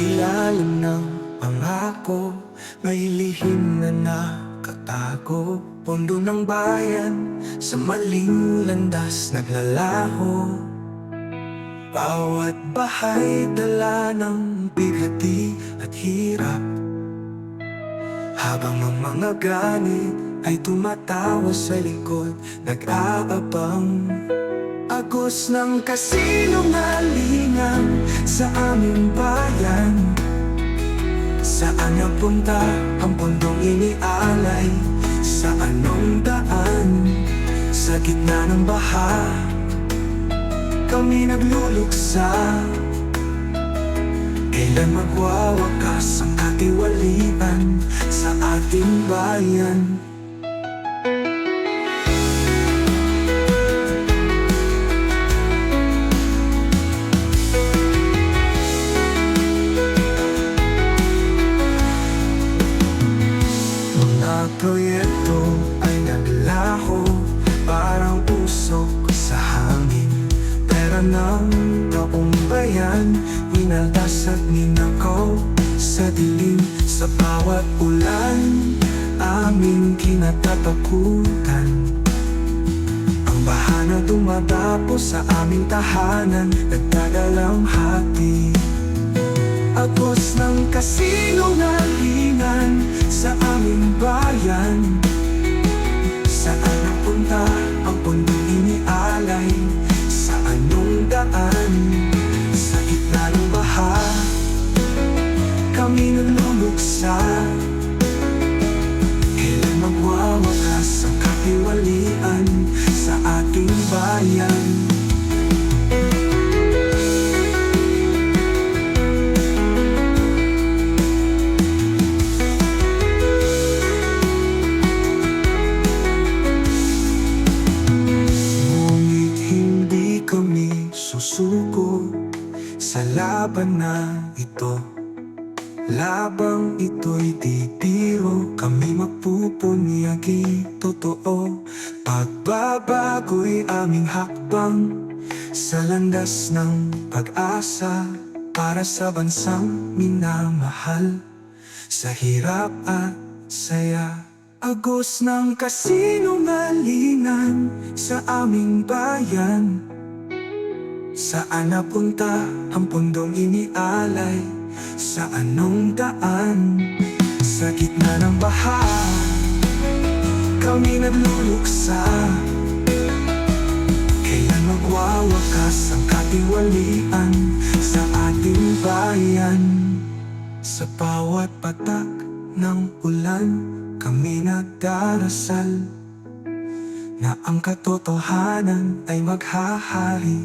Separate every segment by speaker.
Speaker 1: Ilalim ng pangako May na nakatago. Pondo ng bayan Sa maling landas naglalaho. Bawat bahay dala ng bigati Habang ang mga ganit ay tumatawa sa likod Nag-aabang Agos ng kasinungalingan sa aming bayan Saan napunta ang pundong inialay? Sa anong daan? Sa gitna ng baha Kami nagluluksa Kailan magwawakas ang katiwalian Sa ating bayan? Proyekto ay naglaho Parang usok sa hangin Pera ng taong bayan Inaldas at ninakaw Sa dilim, sa bawat ulan Aming kinatatakutan. Ang bahana dumadapo sa aming tahanan Nagdadalang hati. Agos ng kasinungalingan sa aming bayan susuko sa laban na ito. Labang ito'y di biro Kami magpupunyagi totoo. Pagbabago'y aming hakbang Sa landas ng pag-asa Para sa bansang minamahal. Sa hirap at saya Agos ng kasinungalingan Sa aming bayan Saan napunta ang pundong inialay? Sa anong daan? Sa gitna ng baha Kami nagluluksa Kailan magwawakas ang katiwalian Sa ating bayan Sa bawat patak ng ulan Kami nagdarasal na ang katotohanan ay maghahari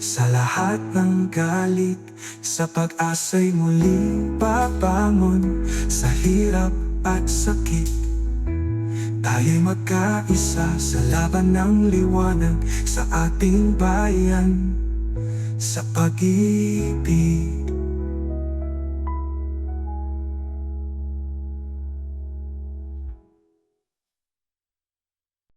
Speaker 1: sa lahat ng galit. Sa pag-asa'y muli pabangon sa hirap at sakit. Tayo'y magkaisa sa laban ng liwanag sa ating bayan. Sa pag-ibig